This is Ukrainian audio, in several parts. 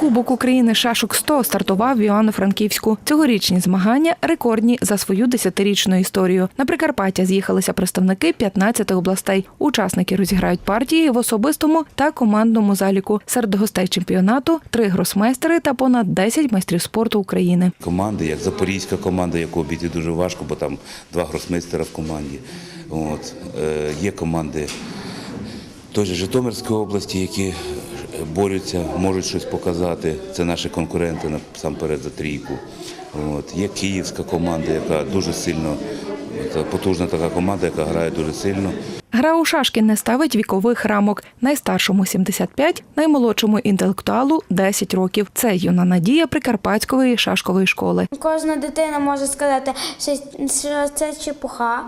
Кубок України шашок 100 стартував в Івано-Франківську. Цьогорічні змагання рекордні за свою десятирічну історію. На Прикарпаття з'їхалися представники 15 областей. Учасники розіграють партії в особистому та командному заліку. Серед гостей чемпіонату три гросмейстери та понад 10 майстрів спорту України. команди, як запорізька команда, яку обійти дуже важко, бо там два гросмейстера в команді. От. Е, є команди той Житомирської області, які борються, можуть щось показати. Це наші конкуренти насамперед за трійку. От. Є київська команда, яка дуже сильно, потужна така команда, яка грає дуже сильно. Гра у шашки не ставить вікових рамок. Найстаршому 75, наймолодшому інтелектуалу 10 років. Це юна надія Прикарпатської шашкової школи. Кожна дитина може сказати, що що це чепуха.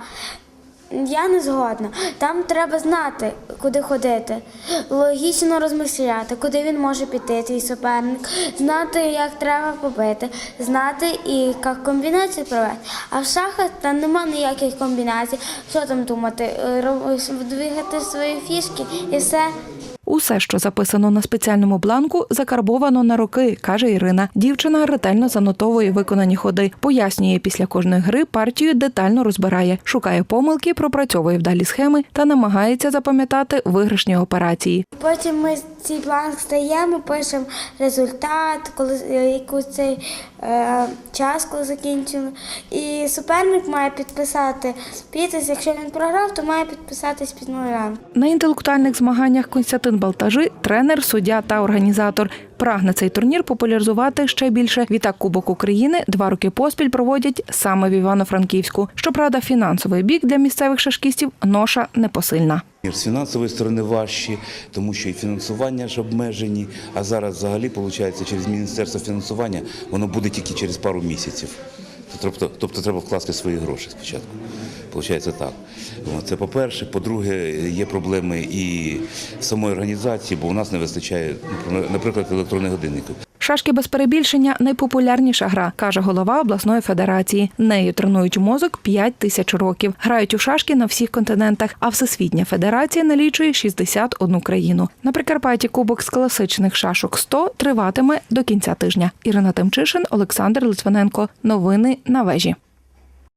Я не згодна. Там треба знати, куди ходити, логічно розмисляти, куди він може піти, твій суперник, знати, як треба побити, знати і як комбінацію провести. А в шахах там нема ніяких комбінацій. Що там думати? Е, Двигати свої фішки і все. Усе, що записано на спеціальному бланку, закарбовано на роки, каже Ірина. Дівчина ретельно занотовує виконані ходи, пояснює після кожної гри партію детально розбирає, шукає помилки, пропрацьовує вдалі схеми та намагається запам'ятати виграшні операції. Потім ми цей план стаємо, пишемо результат, коли е, цей е, час, коли закінчимо. І суперник має підписати підпис. Якщо він програв, то має підписатись під нулем. На інтелектуальних змаганнях Константин Балтажи, тренер, суддя та організатор. Прагне цей турнір популяризувати ще більше. Відтак Кубок України два роки поспіль проводять саме в Івано-Франківську. Щоправда, фінансовий бік для місцевих шашкістів ноша непосильна. З фінансової сторони важчі, тому що і фінансування ж обмежені, а зараз взагалі, виходить, через Міністерство фінансування воно буде тільки через пару місяців. Тобто, тобто треба вкласти свої гроші спочатку. Получається так. Це по-перше. По-друге, є проблеми і самої організації, бо у нас не вистачає, наприклад, електронних годинників. Шашки без перебільшення найпопулярніша гра, каже голова обласної федерації. Нею тренують мозок 5 тисяч років. Грають у шашки на всіх континентах, а Всесвітня федерація налічує 61 країну. На Прикарпатті кубок з класичних шашок 100 триватиме до кінця тижня. Ірина Тимчишин, Олександр Литвиненко. Новини на вежі.